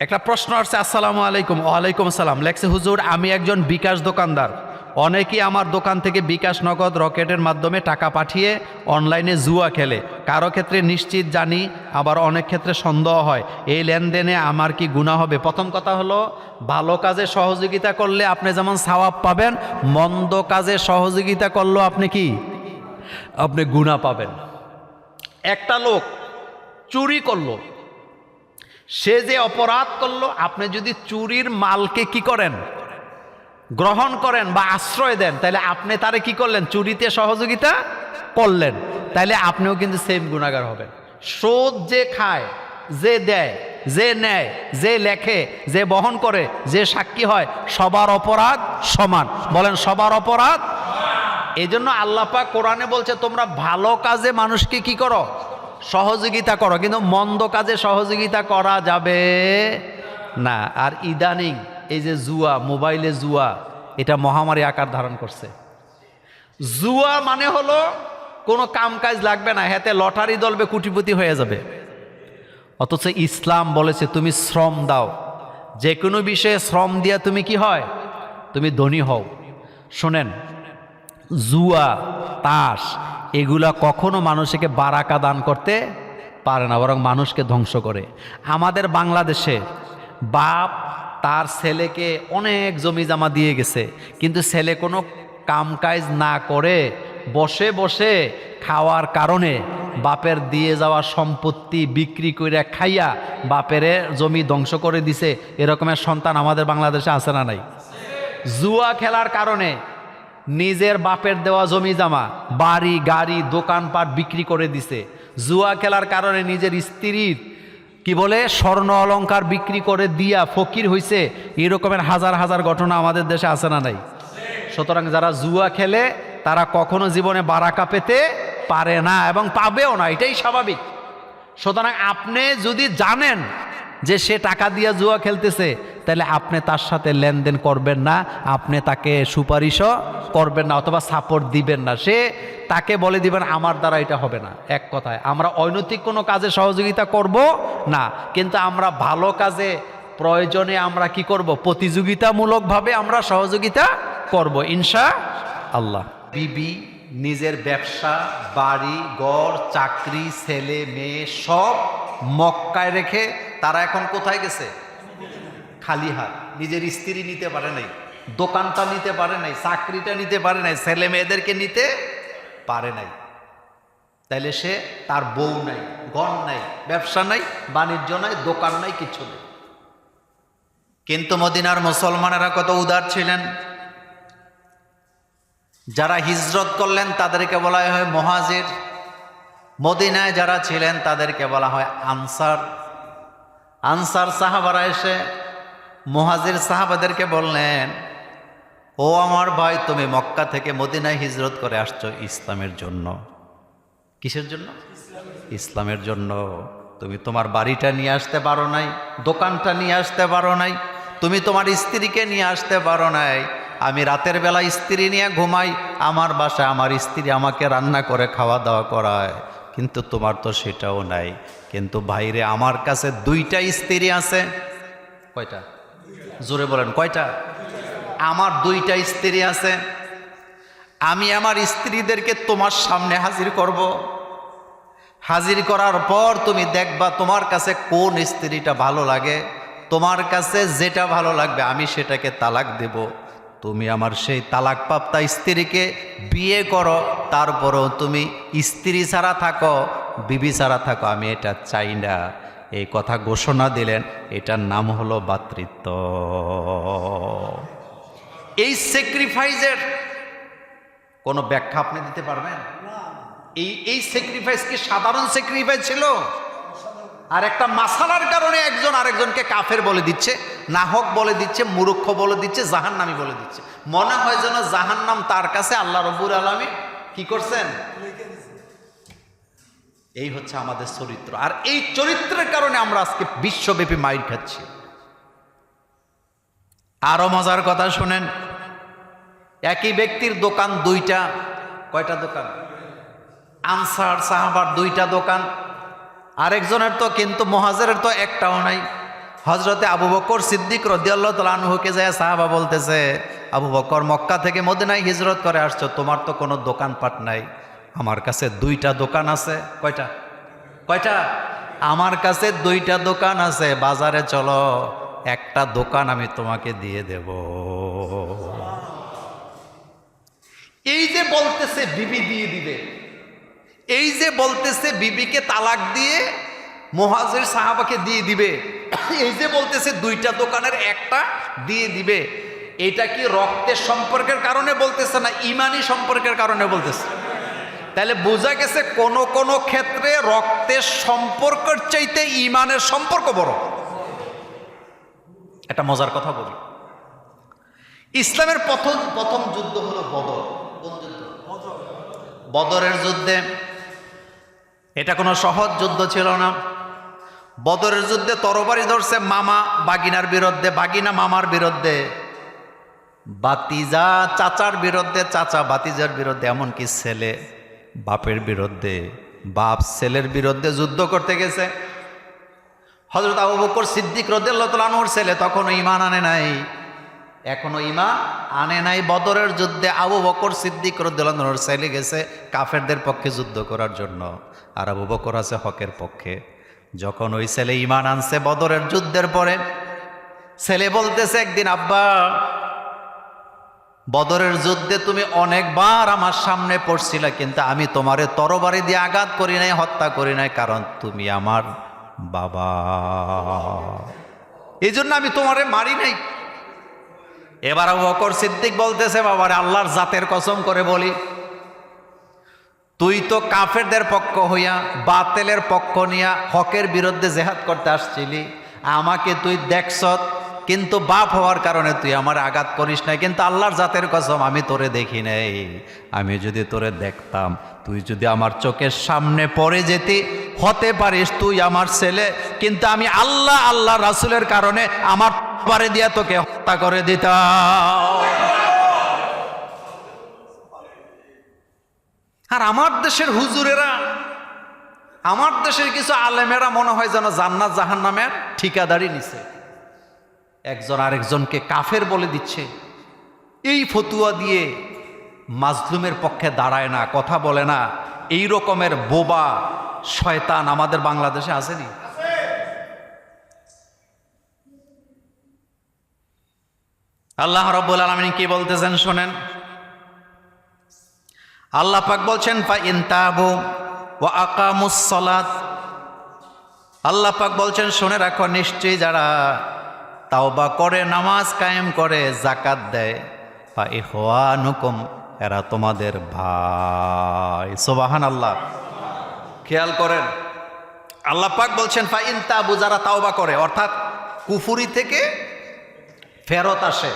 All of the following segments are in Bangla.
একটা প্রশ্ন আসছে, আসসালামু আলাইকুম, ওয়ালাইকুম আসসালাম। লেখছে, হুজুর, আমি একজন বিকাশ দোকানদার। অনেকেই আমার দোকান থেকে বিকাশ নগদ রকেটের মাধ্যমে টাকা পাঠিয়ে অনলাইনে জুয়া খেলে। কারও ক্ষেত্রে নিশ্চিত জানি, আবার অনেক ক্ষেত্রে সন্দেহ হয়। এই লেনদেনে আমার কি গুণা হবে? প্রথম কথা হলো, ভালো কাজে সহযোগিতা করলে আপনি যেমন সাওয়াব পাবেন, মন্দ কাজে সহযোগিতা করলেও আপনি কি? আপনি গুণা পাবেন। একটা লোক চুরি করল। সে যে অপরাধ করল আপনি যদি চুরির মালকে কি করেন? গ্রহণ করেন বা আশ্রয় দেন তাহলে আপনি তারে কি করলেন? চুরিতে সহযোগিতা করলেন। তাহলে আপনিও কিন্তু সেম গুণাগার হবেন। সুদ যে খায় যে দেয় যে নেয় যে লেখে যে বহন করে যে সাক্ষী হয় সবার অপরাধ সমান। বলেন সবার অপরাধ? এই জন্য আল্লাপা কোরআনে বলছে তোমরা ভালো কাজে মানুষকে কি করো? সহযোগিতা করো, কিন্তু মন্দ কাজে সহযোগিতা করা যাবে না। আর ইদানিং এই যে জুয়া, মোবাইলে জুয়া, এটা মহামারী আকার ধারণ করছে। জুয়া মানে হলো কোনো কাম কাজ লাগবে না, হাতে লটারি দলবে, কুটিপতি হয়ে যাবে। অথচ ইসলাম বলেছে, তুমি শ্রম দাও। যে কোনো বিষয়ে শ্রম দিয়া তুমি কি হয়? তুমি ধনী হও। শোনেন, জুয়া, তাস এগুলা কখনো মানুষকে বারাকা দান করতে পারে না, বরং মানুষকে ধ্বংস করে। আমাদের বাংলাদেশে বাপ তার ছেলেকে অনেক জমি জমা দিয়ে গেছে, কিন্তু ছেলে কোনো কামকাজ না করে বসে বসে খাওয়ার কারণে বাপের দিয়ে যাওয়া সম্পত্তি বিক্রি করে খাইয়া বাপেরে জমি ধ্বংস করে দিছে, এরকমের সন্তান আমাদের বাংলাদেশে আছে না নাই? জুয়া খেলার কারণে নিজের বাপের দেওয়া জমি জামা, বাড়ি, গাড়ি, দোকানপাট বিক্রি করে দিছে। জুয়া খেলার কারণে নিজের স্ত্রীর, কি বলে, স্বর্ণ অলংকার বিক্রি করে দিয়া ফকির হইছে। এরকমের হাজার হাজার ঘটনা আমাদের দেশে আছে না নাই? সুতরাং যারা জুয়া খেলে, তারা কখনো জীবনে বারাকা পেতে পারে না এবং পাবেও না, এটাই স্বাভাবিক। সুতরাং আপনি যদি জানেন যে সে টাকা দিয়ে জুয়া খেলতেছে তাহলে আপনি তার সাথে লেনদেন করবেন না, আপনি তাকে সুপারিশও করবেন না অথবা সাপোর্ট দিবেন না। সে তাকে বলে দিবেন, আমার দ্বারা এটা হবে না। এক কথায়, আমরা অনৈতিক কোনো কাজে সহযোগিতা করব না, কিন্তু আমরা ভালো কাজে প্রয়োজনে আমরা কি করব? প্রতিযোগিতামূলকভাবে আমরা সহযোগিতা করব ইনশা আল্লাহ বিবি, নিজের ব্যবসা, বাড়ি, ঘর, চাকরি, ছেলে, মেয়ে সব মক্কায় রেখে তারা এখন কোথায় গেছে? খালি হাত। নিজের স্ত্রী নিতে পারে নাই, দোকানটা নিতে পারে নাই, চাকরিটা নিতে পারে নাই, ছেলে মেয়েদেরকে নিতে পারে নাই। তাইলে সে তার বউ নাই, গণ নাই, ব্যবসা নাই, বাণিজ্য নাই, দোকান নাই, কিছু নেই। কিন্তু মদিনার মুসলমানেরা কত উদার ছিলেন। যারা হিজরত করলেন, তাদেরকে বলা হয় মহাজির। মদিনায় যারা ছিলেন, তাদেরকে বলা হয় আনসার। আনসার সাহাবারা এসে মহাজির সাহাবাদেরকে বললেন, ও আমার ভাই, তুমি মক্কা থেকে মদিনায় হিজরত করে আসছো ইসলামের জন্য। কিসের জন্য? ইসলামের জন্য। তুমি তোমার বাড়িটা নিয়ে আসতে পারো নাই, দোকানটা নিয়ে আসতে পারো নাই, তুমি তোমার স্ত্রীকে নিয়ে আসতে পারো নাই। আমি রাতের বেলা স্ত্রী নিয়ে ঘুমাই, আমার বাসায় আমার স্ত্রী আমাকে রান্না করে খাওয়া দাওয়া করায়, কিন্তু তোমার তো সেটাও নাই। কিন্তু বাইরে আমার কাছে দুইটা স্ত্রী আছে। কয়টা? জোরে বলেন, কয়টা? আমার দুইটা স্ত্রী আছে, আমি আমার স্ত্রীদেরকে তোমার সামনে হাজির করব। হাজির করার পর তুমি দেখবা তোমার কাছে কোন স্ত্রীটা ভালো লাগে, তোমার কাছে যেটা ভালো লাগবে আমি সেটাকে তালাক দেব। তুমি আমার সেই তালাক তালাকপ্রাপ্তা স্ত্রীকে বিয়ে করো, তারপরও তুমি স্ত্রী ছাড়া থাকো, বিবি ছাড়া থাকো, আমি এটা চাই না। এই কথা ঘোষণা দিলেন, এটার নাম হলো বাতৃত্ব এই স্যাক্রিফাইসের কোনো ব্যাখ্যা আপনি দিতে পারবেন? এই এই স্যাক্রিফাইস কি সাধারণ স্যাক্রিফাইস ছিল? আর একটা মাসালার কারণে একজন আরেকজনকে কাফের বলে দিচ্ছে, নাহক বলে দিচ্ছে, মূর্খ বলে দিচ্ছে, জাহান্নামি বলে দিচ্ছে। মনে হয় যেন জাহান্নাম তার কাছে আল্লাহ রব্বুর আলমী কি করছেন? এই হচ্ছে আমাদের চরিত্র। আর এই চরিত্রের কারণে আমরা আজকে বিশ্বব্যাপী মাইর খাচ্ছি। আরও মজার কথা শুনেন, একই ব্যক্তির দোকান দুইটা, কয়টা দোকান? আনসার সাহাবার দুইটা দোকান, আরেকজনের তো কিন্তু মহাজারের তো একটাও নাই। হজরতে আবু বকর সিদ্দিক রদিয়াল্লাহ তালানহুকে যায় সাহাবা বলতেছে, আবু বকর মক্কা থেকে মদিনায় হিজরত করে আসছো, তোমার তো কোনো দোকানপাট নাই। আমার কাছে দুইটা দোকান আছে। কয়টা? কয়টা? আমার কাছে দুইটা দোকান আছে। বাজারে চলো, একটা দোকান আমি তোমাকে দিয়ে দেব। এই যে বলতেছে বিবি দিয়ে দিবে। এই যে বলতেছে বিবিকে তালাক দিয়ে মহাজের সাহাবাকে দিয়ে দিবে। এই যে বলতেছে দুইটা দোকানের একটা দিয়ে দিবে। এটা কি রক্তের সম্পর্কের কারণে বলতেছে না ইমানি সম্পর্কের কারণে বলতেছে? তাহলে বোঝা গেছে কোন কোন ক্ষেত্রে রক্তের সম্পর্কের চাইতে ইমানের সম্পর্ক বড়। একটা মজার কথা বলি। ইসলামের প্রথম প্রথম যুদ্ধ হলো বদর। বদরের যুদ্ধে, এটা কোনো সহজ যুদ্ধ ছিল না। বদরের যুদ্ধে তরবারি ধরছে মামা বাগিনার বিরুদ্ধে, বাগিনা মামার বিরুদ্ধে, বাতিজা চাচার বিরুদ্ধে, চাচা বাতিজার বিরুদ্ধে, এমনকি ছেলে। বাপের বিরুদ্ধে, বাপ ছেলের বিরুদ্ধে যুদ্ধ করতে গেছে। হজরত আবু বকর সিদ্দিক রদুল্লাহর ছেলে তখনও ইমান আনে নাই। এখনও ইমান আনে নাই। বদরের যুদ্ধে আবু বকর সিদ্দিক রদুল্লাহর ছেলে গেছে কাফেরদের পক্ষে যুদ্ধ করার জন্য। আর আবু বকর আছে হকের পক্ষে। যখন ওই ছেলে ইমান আনছে বদরের যুদ্ধের পরে, ছেলে বলতেছে একদিন, আব্বা বদরের যুদ্ধে তুমি অনেকবার আমার সামনে পড়ছিলে, কিন্তু আমি তোমারে তরবারি দিয়ে আঘাত করি নাই, হত্যা করি নাই, কারণ তুমি আমার বাবা। এই জন্য আমি তোমারে মারি নাই। এবার বকর সিদ্দিক বলতেছে, বাবারে, আল্লাহর জাতের কসম করে বলি, তুই তো কাফেরদের পক্ষ হইয়া, বাতেলের পক্ষ নিয়া হকের বিরুদ্ধে জেহাদ করতে আসছিলি, আমাকে তুই দেখছ কিন্তু বাপ হওয়ার কারণে তুই আমার আঘাত করিস না কিন্তু আল্লাহর জাতের কসম, আমি তোরে দেখি নাই। আমি যদি তোরে দেখতাম, তুই যদি আমার চোখের সামনে পড়ে যেতি, হতে পারিস তুই আমার ছেলে, কিন্তু আমি আল্লাহ আল্লাহ রাসুলের কারণে আমার পারে দিয়া তোকে হত্যা করে দিতাম। আর আমার দেশের হুজুরেরা, আমার দেশের কিছু আলেমেরা মনে হয় যেন জান্নাত জাহান নামের ঠিকাদারি নিছে। একজন আরেকজনকে কাফের বলে দিচ্ছে। এই ফতুয়া দিয়ে মাজলুমের পক্ষে দাঁড়ায় না, কথা বলে না। এই রকমের বোবা শয়তান আমাদের বাংলাদেশে আসেনি? আল্লাহ রব্বুল আলমিন কি বলতেছেন শোনেন? আল্লাহ পাক বলছেন ফা ইনতাবু ওয়া আল্লাহ পাক বলছেন, শুনে রাখো, নিশ্চয়ই যারা তাওবা করে, নামাজ কায়েম করে জাকাত দেয়। ইখওয়ানুকুম, এরা তোমাদের ভাই। সোবাহান আল্লাহ খেয়াল করেন, আল্লাহ পাক বলছেন, ফা ইনতাবু যারা তাওবা করে, অর্থাৎ কুফুরি থেকে ফেরত আসে।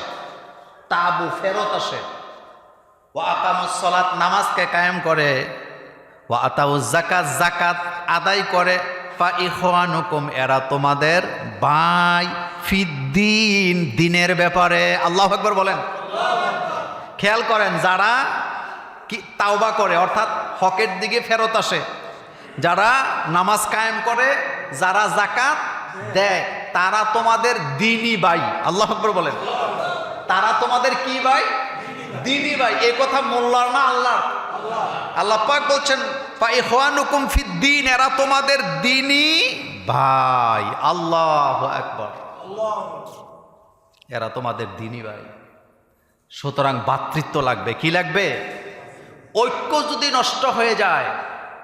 তাবু ফেরত আসে। ও আকামুসলাত নামাজকে কায়েম করে। ও আতাউ জাকাত জাকাত আদায় করে। ফা ইখওয়ানুকুম, এরা তোমাদের ভাই। ফিদ্দিন, দিনের ব্যাপারে। আল্লাহ আকবর বলেন। খেয়াল করেন, যারা কি তাওবা করে, অর্থাৎ হকের দিকে ফেরত আসে, যারা নামাজ কায়েম করে, যারা জাকাত দেয়, তারা তোমাদের দিনই ভাই আল্লাহ আকবর বলেন। তারা তোমাদের কি ভাই দিনই ভাই এ কথা মোল্লার না আল্লাহ আল্লাহ পাক বলছেন এরা তোমাদের দিনই ভাই আল্লাহ একবার এরা তোমাদের দিনই ভাই। সুতরাং ভাতৃত্ব লাগবে। কি লাগবে? ঐক্য যদি নষ্ট হয়ে যায়,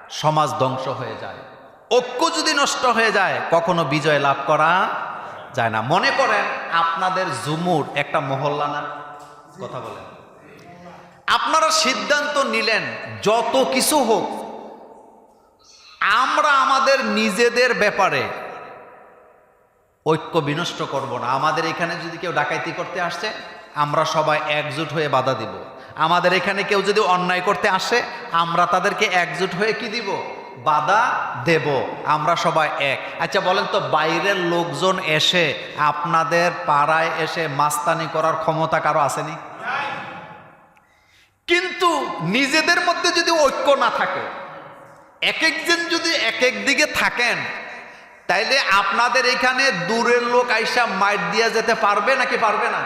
সমাজ ধ্বংস হয়ে যায়। ঐক্য যদি নষ্ট হয়ে যায়, কখনো বিজয় লাভ করা যায় না। মনে করেন আপনাদের জুমুর একটা মহল্লা না? কথা বলেন। আপনারা সিদ্ধান্ত নিলেন, যত কিছু হোক, আমরা আমাদের নিজেদের ব্যাপারে ঐক্য বিনষ্ট করব না। আমাদের এখানে যদি কেউ ডাকাইতি করতে আসছে আমরা সবাই একজুট হয়ে বাধা দিব। আমাদের এখানে কেউ যদি অন্যায় করতে আসে, আমরা তাদেরকে একজুট হয়ে কি দিব? বাধা দেব। আমরা সবাই এক। আচ্ছা বলেন তো, বাইরের লোকজন এসে, আপনাদের পাড়ায় এসে মাস্তানি করার ক্ষমতা কারও আসেনি? কিন্তু নিজেদের মধ্যে যদি ঐক্য না থাকে এক একজন যদি এক এক দিকে থাকেন তাইলে আপনাদের এখানে দূরের লোক আইসা মাইট দিয়ে যেতে পারবে নাকি পারবে না?